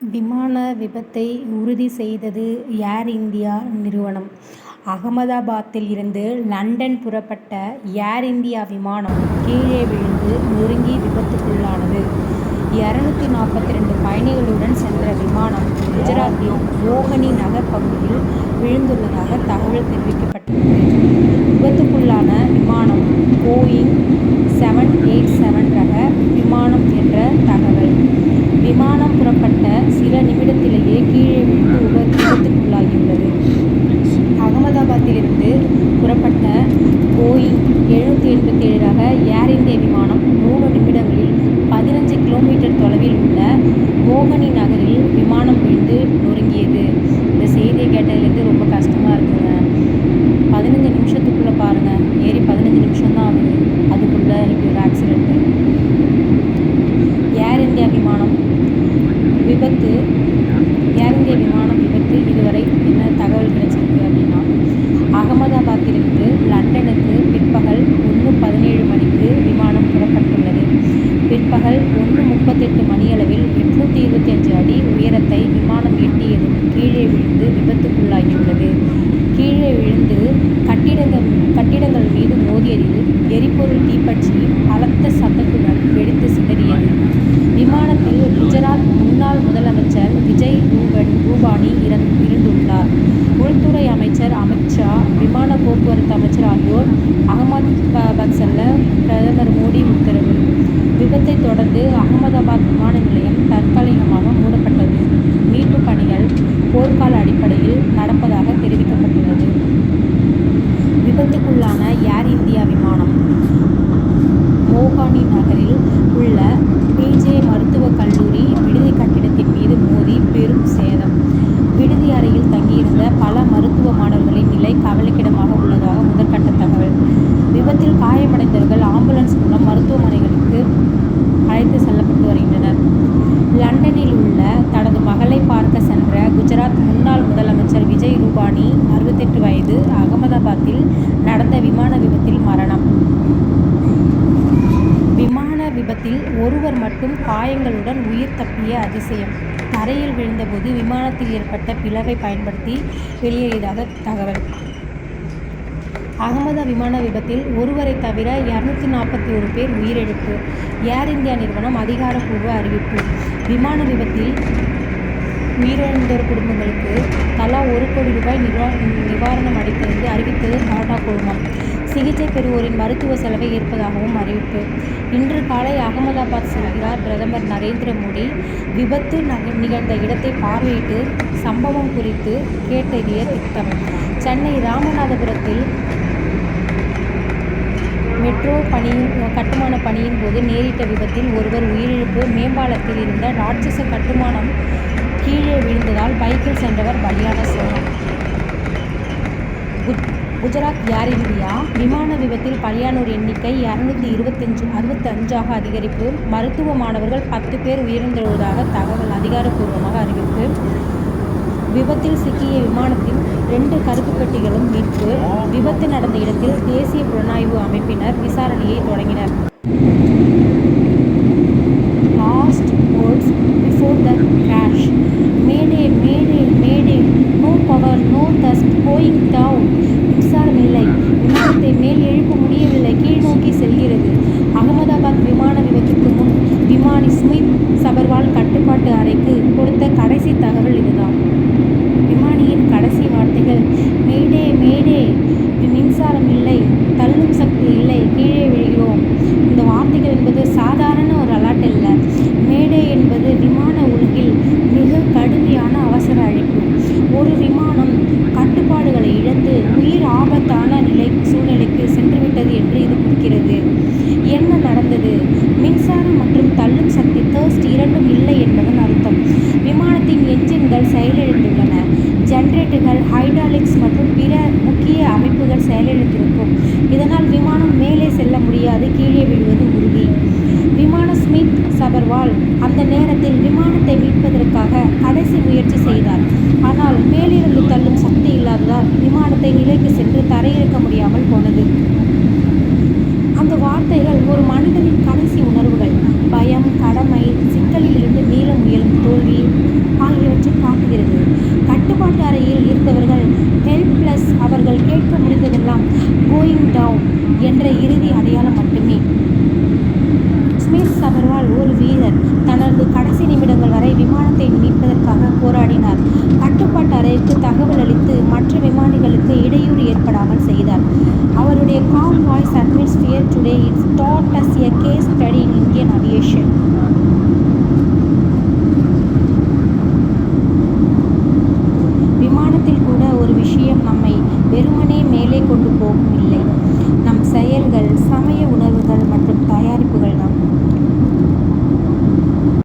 விமான விபத்தை உறுதி செய்தது ஏர் இந்தியா நிறுவனம். அகமதாபாத்தில் இருந்து லண்டன் புறப்பட்ட ஏர் இந்தியா விமானம் கீழே விழுந்து நொறுங்கி விபத்துக்குள்ளானது. இரநூத்தி நாற்பத்தி ரெண்டு பயணிகளுடன் சென்ற விமானம் குஜராத்தின் மோகனி நகர் பகுதியில் விழுந்துள்ளதாக தகவல் தெரிவிக்கப்பட்டுள்ளது. விபத்துக்குள்ளான விமானம் போயிங் செவன் எயிட் செவன் ரக விமானம் என்ற தகவல். விமானம் புறப்பட்ட சில நிமிடத்திலேயே கீழே விழுந்து விபத்துக்குள்ளாகியுள்ளது. அகமதாபாத்திலிருந்து புறப்பட்ட போயிங் எழுநூற்றி எண்பத்தேழு ரக ஏர் இந்தியா விமானம் அகமதாபாத்திற்கு லண்டனுக்கு பிற்பகல் ஒன்று பதினேழு மணிக்கு விமானம் புறப்பட்டுள்ளது. பிற்பகல் ஒன்று முப்பத்தெட்டு மணியளவில் எட்நூத்தி இருபத்தி அஞ்சு அடி உயரத்தை விமானம் எட்டியதும் கீழே விழுந்து விபத்துக்குள்ளாகியுள்ளது. கீழே விழுந்து கட்டிடங்கள் கட்டிடங்கள் மீது மோதியதில் எரிபொருள் தீப்பற்றி பலத்த சத்தம் வெடித்து சிதறியது. விமானத்தில் குஜராத் முன்னாள் முதலமைச்சர் விஜய் ரூபானி இருந்துள்ளார். உள்துறை அமைச்சர் அமித் ஷா விமான போக்குவரத்து அமைச்சர் ஆகியோர் அகமதாபாத் பிரதமர் மோடி உத்தரவு. விபத்தை தொடர்ந்து அகமதாபாத் விமான நிலையம் தற்காலிகமாக மூடப்பட்டது. மீட்பு பணிகள் போர்க்கால அடிப்படையில் நடப்பதாக தெரிவிக்கப்பட்டுள்ளது. விபத்துக்குள்ளான ஏர் இந்தியா விமானம் மோகானி நகரில் உள்ள மருத்துவமனைகளுக்கு அழைத்து செல்லப்பட்டு வருகின்றனர். லண்டனில் உள்ள தனது மகளை பார்க்க சென்ற குஜராத் முன்னாள் முதலமைச்சர் விஜய் ரூபானி அறுபத்தெட்டு வயது அகமதாபாத்தில் நடந்த விமான விபத்தில் மரணம். விமான விபத்தில் ஒருவர் மட்டும் காயங்களுடன் உயிர் தப்பிய அதிசயம். தரையில் விழுந்தபோது விமானத்தில் ஏற்பட்ட பிளவை பயன்படுத்தி வெளியேறியதாக தகவல். அகமதா விமான விபத்தில் ஒருவரை தவிர இரநூத்தி நாற்பத்தி ஒரு பேர் உயிரிழப்பு ஏர் இந்தியா நிறுவனம் அதிகாரப்பூர்வ அறிவிப்பு விமான விபத்தில் உயிரிழந்தோர் குடும்பங்களுக்கு தலா ஒரு கோடி ரூபாய் நிவாரணம் அளித்திருந்து அறிவித்தது டாடா குழுமம். சிகிச்சை பெறுவோரின் மருத்துவ செலவை ஏற்பதாகவும் அறிவிப்பு. இன்று காலை அகமதாபாத் செல்கிறார் பிரதமர் நரேந்திர மோடி. விபத்து நிகழ்ந்த இடத்தை பார்வையிட்டு சம்பவம் குறித்து கேட்டறிய திட்டம். சென்னை ராமநாதபுரத்தில் மெட்ரோ பணியின் கட்டுமான பணியின் போது நேரிட்ட விபத்தில் ஒருவர் உயிரிழப்பு மேம்பாலத்தில் இருந்த ராட்சச கட்டுமானம் கீழே விழுந்ததால் பைக்கில் சென்றவர் பலியான சோகம். குஜராத் ஏர் இந்தியா விமான விபத்தில் பலியானோர் எண்ணிக்கை இரநூத்தி இருபத்தஞ்சு அறுபத்தஞ்சாக அதிகரிப்பு. மருத்துவ மாணவர்கள் பத்து பேர் உயிரிழந்துள்ளதாக தகவல் அதிகாரப்பூர்வமாக அறிவிப்பு. விபத்தில் சிக்கிய விமானத்தின் ரெண்டு கருப்பு பெட்டிகளும் மீட்பு. விபத்து நடந்த இடத்தில் தேசிய புலனாய்வு அமைப்பினர் விசாரணையை தொடங்கினர். Last words before the crash mayday mayday mayday no power no thrust going down மின்சாரம் இல்லை விமானத்தை மேல் எழுப்ப முடியவில்லை கீழ் நோக்கி செல்கிறது. அகமதாபாத் விமான விபத்துக்கு முன் விமானி சுமித் சபர்வால் கட்டுப்பாட்டு அறைக்கு கொடுத்த கடைசி தகவல் இதுதான். விமானியின் கடைசி வார்த்தைகள் மேடே மேடே மின்சாரம் இல்லை தள்ளும் சக்தி இல்லை கீழே விழுகிறோம். இந்த வார்த்தைகள் என்பது சாதாரண ஒரு அலர்ட் அல்ல. மேடே என்பது விமான உலகில் மிக கடுமையான அவசர அழைப்பு. ஒரு விமானம் கட்டுப்பாடுகளை இழந்து உயிர் ஆபத்தான நிலை சூழ்நிலைக்கு சென்றுவிட்டது என்று இது குறிக்கிறது. என்ன நடந்தது மின்சாரம் மற்றும் தள்ளும் சக்தி தர்ஸ்ட் இரண்டும் இல்லை என்பதன் அர்த்தம். விமானத்தின் என்ஜின்கள் செயலிழந்துள்ளன. ஜென்ரேட்டர்கள் ஹைட்ராலிக்ஸ் மற்றும் பிற முக்கிய அமைப்புகள் செயலிழந்திருக்கும். இதனால் விமானம் மேலே செல்ல முடியாது கீழே விழுவது உறுதி. விமானி சுமித் சபர்வால் அந்த நேரத்தில் விமானத்தை மீட்பதற்காக கடைசி முயற்சி செய்தார். ஆனால் மேலிருந்து தள்ளும் சக்தி இல்லாததால் விமானத்தை நிலைக்கு சென்று தரையிறக்க முடியாமல் போனது. அந்த வார்த்தைகள் ஒரு மனிதனின் கடைசி உணர்வுகள் பயம் கடமை சிக்கலிலிருந்து மீள முயலும் தோல்வி ஆகியவற்றை காட்டுகிறது கட்டுப்பாட்டு அறையில் இருந்தவர்கள் ஹெல்ப்லெஸ் அவர்கள் கேட்க முடிந்ததெல்லாம் கோயிங் டவுன் என்ற இறுதி அடையாளம் மட்டுமே ஒரு வீரர் தனது கடைசி நிமிடங்கள் வரை விமானத்தை மீட்பதற்காக போராடினார். கட்டுப்பாட்டு அறைக்கு தகவல் அளித்து மற்ற விமானிகளுக்கு இடையூறு ஏற்படாமல் செய்தார். அவருடைய calm voice atmosphere today it's taught as a case study in Indian aviation விமானத்தில் கூட ஒரு விஷயம் நம்மை வெறுமனே மேலே கொண்டு போகும் இல்லை. நம் செயல்கள் சமய உணர்வுகள் மற்றும் தயாரிப்புகள் நம்